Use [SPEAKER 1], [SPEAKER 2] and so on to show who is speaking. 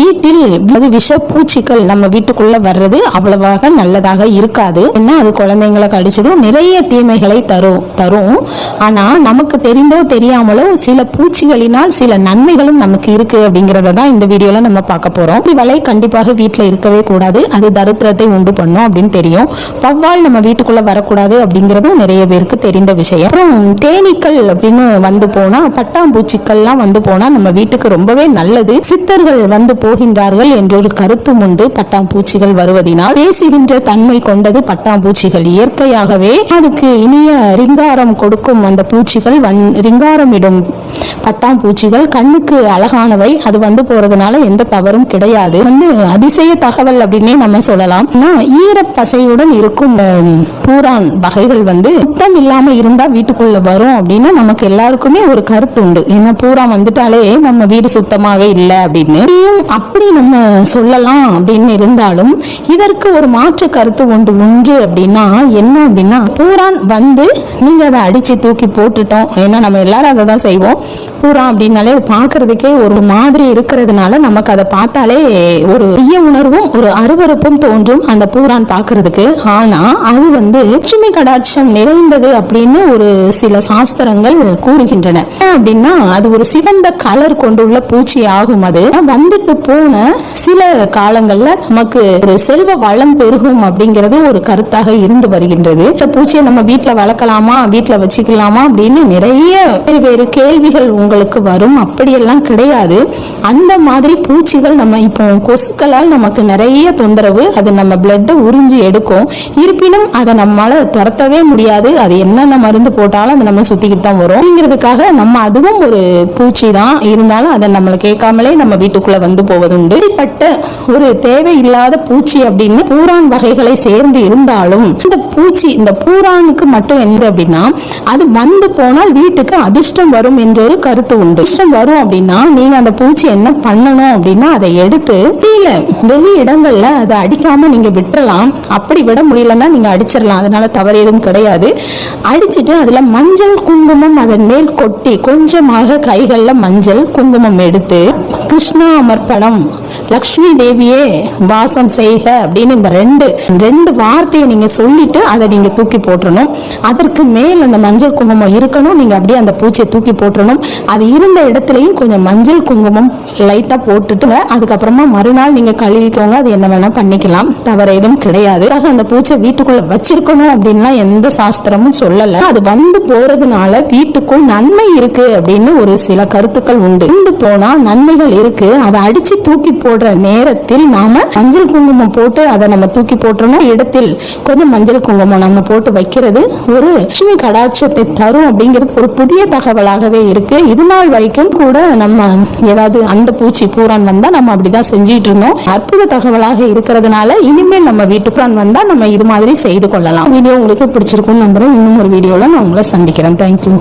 [SPEAKER 1] வீட்டில் அது விஷ பூச்சிகள் நம்ம வீட்டுக்குள்ள வர்றது அவ்வளவாக நல்லதாக இருக்காது. ஏன்னா அது குழந்தைங்களை கடிச்சிடும் நிறைய தீமைகளை தரும் தரும். ஆனா நமக்கு தெரிந்தோ தெரியாமலோ சில பூச்சிகளினால் சில நன்மைகளும் நமக்கு இருக்கு அப்படிங்கறத தான் இந்த வீடியோல நம்ம பார்க்க போறோம். இப்படி வலை கண்டிப்பாக வீட்டில் இருக்கவே கூடாது. அது தரித்திரத்தை உண்டு பண்ணும் அப்படின்னு தெரியும். வவ்வால் நம்ம வீட்டுக்குள்ள வரக்கூடாது அப்படிங்கறதும் நிறைய பேருக்கு தெரிந்த விஷயம். அப்புறம் தேனீக்கள் அப்படின்னு வந்து போனா பட்டாம்பூச்சிக்கள்லாம் வந்து போனா நம்ம வீட்டுக்கு ரொம்பவே நல்லது. சித்தர்கள் வந்து போகின்றார்கள் என்றொரு கருத்தும் உண்டு. பட்டாம்பூச்சிகள் வருவதினால் பேசுகின்ற தன்மை கொண்டது பட்டாம்பூச்சிகள். இயற்கையாகவே அதுக்கு இனிய ரிங்காரம் கொடுக்கும் அந்த பூச்சிகள் வன் ரிங்காரமிடும் பட்டாம்பூச்சிகள். கண்ணுக்கு அழகானவை. அது வந்து போறதுனால எந்த தவறும் கிடையாது. வந்து அதிசய தகவல் அப்படின்னே நம்ம சொல்லலாம். ஈரப்பசையுடன் இருக்கும் பூரான் வகைகள் வந்து சுத்தம் இல்லாம இருந்தா வீட்டுக்குள்ள வரும் அப்படின்னு நமக்கு எல்லாருக்குமே ஒரு கருத்து உண்டு. ஏன்னா பூரா வந்துட்டாலே நம்ம வீடு சுத்தமாவே இல்லை அப்படின்னு. இதையும் அப்படி நம்ம சொல்லலாம் அப்படின்னு இருந்தாலும் இதற்கு ஒரு மாற்று கருத்து ஒன்று உண்டு அப்படின்னா என்ன அப்படின்னா பூரான் வந்து நீங்கள் அதை அடித்து தூக்கி போட்டுட்டோம். ஏன்னா நம்ம எல்லாரும் அதை தான் செய்வோம். பூரா அப்படின்னாலே அது பார்க்கறதுக்கே ஒரு மாதிரி இருக்கிறதுனால நமக்கு அதை பார்த்தாலே ஒரு ஐய உணர்வும் ஒரு அருவருப்பும் தோன்றும் அந்த பூரான் பார்க்கறதுக்கு. ஆனால் அது வந்து லட்சுமி கடாட்சம் நிறைந்தது அப்படின்னு ஒரு சில சாஸ்திரங்கள் கூறுகின்றன. அப்படின்னா அது ஒரு சிவந்த கலர் கொண்டுள்ள பூச்சி ஆகும் அது. வந்து இருந்துட்டு போன சில காலங்கள்ல நமக்கு ஒரு செல்வ வளம் பெருகும் அப்படிங்கிறது ஒரு கருத்தாக இருந்து வருகின்றது. இந்த பூச்சியை நம்ம வீட்ல வளர்க்கலாமா? வீட்ல வச்சுக்கலாமா? அப்படின்னு நிறைய வேறு வேறு கேள்விகள் உங்களுக்கு வரும். அப்படியெல்லாம் கிடையாது. அந்த மாதிரி பூச்சிகள் நம்ம இப்போ கொசுக்களால் நமக்கு நிறைய தொந்தரவு அது நம்ம பிளட்டை உறிஞ்சி எடுக்கும். இருப்பினும் அதை நம்மளால துரத்தவே முடியாது. அது என்னென்ன மருந்து போட்டாலும் அது நம்ம சுத்திக்கிட்டு தான் வரும். அப்படிங்கிறதுக்காக நம்ம அதுவும் ஒரு பூச்சி தான் இருந்தாலும் அதை நம்மளை கேட்காமலே நம்ம வீட்டுக்குள்ள வந்து போவதுண்டு. இப்படிப்பட்ட ஒரு தேவையில்லாத பூச்சி அப்படின்னு பூரான் வகைகளை சேர்ந்து இருந்தாலும் இந்த பூச்சி இந்த பூரானுக்கு மட்டும் என்ன அப்படின்னா அது வந்து போனால் வீட்டுக்கு அதிர்ஷ்டம் வரும் என்ற ஒரு கருத்து உண்டு. அதிர்ஷ்டம் வரும் அப்படின்னா நீங்க அந்த பூச்சி என்ன பண்ணணும் அப்படின்னா அதை எடுத்து வெளியில வெளி இடங்கள்ல அதை அடிக்காம நீங்க விட்டுறலாம். அப்படி விட முடியலன்னா நீங்க அடிச்சிடலாம். அதனால தவறு எதுவும் கிடையாது. அடிச்சிட்டு அதுல மஞ்சள் குங்குமம் அதன் மேல் கொட்டி கொஞ்சமாக கைகள்ல மஞ்சள் குங்குமம் எடுத்து கிருஷ்ணா Marpa Lambo. லக்ஷ்மி தேவியே வாசம் செய்க அப்படின்னு இந்த ரெண்டு ரெண்டு வார்த்தையை நீங்க சொல்லிட்டு அதை நீங்க தூக்கி போட்டுறணும். அதற்கு மேல் அந்த மஞ்சள் குங்குமம் இருக்கணும். நீங்க அப்படியே அந்த பூச்சியை தூக்கி போட்டுறணும். அது இருந்த இடத்துலயும் கொஞ்சம் மஞ்சள் குங்குமம் லைட்டா போட்டுட்டு அதுக்கப்புறமா மறுநாள் நீங்க கழுவிக்கோங்க. அது என்ன வேணா பண்ணிக்கலாம். தவறு எதுவும் கிடையாது. ஆக அந்த பூச்சை வீட்டுக்குள்ள வச்சிருக்கணும் அப்படின்லாம் எந்த சாஸ்திரமும் சொல்லல. அது வந்து போறதுனால வீட்டுக்குள் நன்மை இருக்கு அப்படின்னு ஒரு சில கருத்துக்கள் உண்டு. இருந்து போனா நன்மைகள் இருக்கு. அதை அடிச்சு தூக்கி போடுற நேரத்தில் நாம மஞ்சள் குங்குமம் போட்டு அதை நம்ம தூக்கி போட்டோம்னா இடத்தில் கொஞ்சம் மஞ்சள் குங்குமம் நம்ம போட்டு வைக்கிறது ஒரு லட்சுமி கடாட்சத்தை தரும் அப்படிங்கிறது ஒரு புதிய தகவலாகவே இருக்கு. இது நாள் வரைக்கும் கூட நம்ம ஏதாவது அந்த பூச்சி பூரான் வந்தா நம்ம அப்படிதான் செஞ்சுட்டு இருந்தோம். அற்புத தகவலாக இருக்கிறதுனால இனிமேல் நம்ம வீட்டுப்புறான் வந்தா நம்ம இது மாதிரி செய்து கொள்ளலாம். வீடியோ உங்களுக்கு பிடிச்சிருக்கும்னு நம்புறேன். இன்னும் ஒரு வீடியோல நான் உங்களை சந்திக்கிறேன். தேங்க்யூ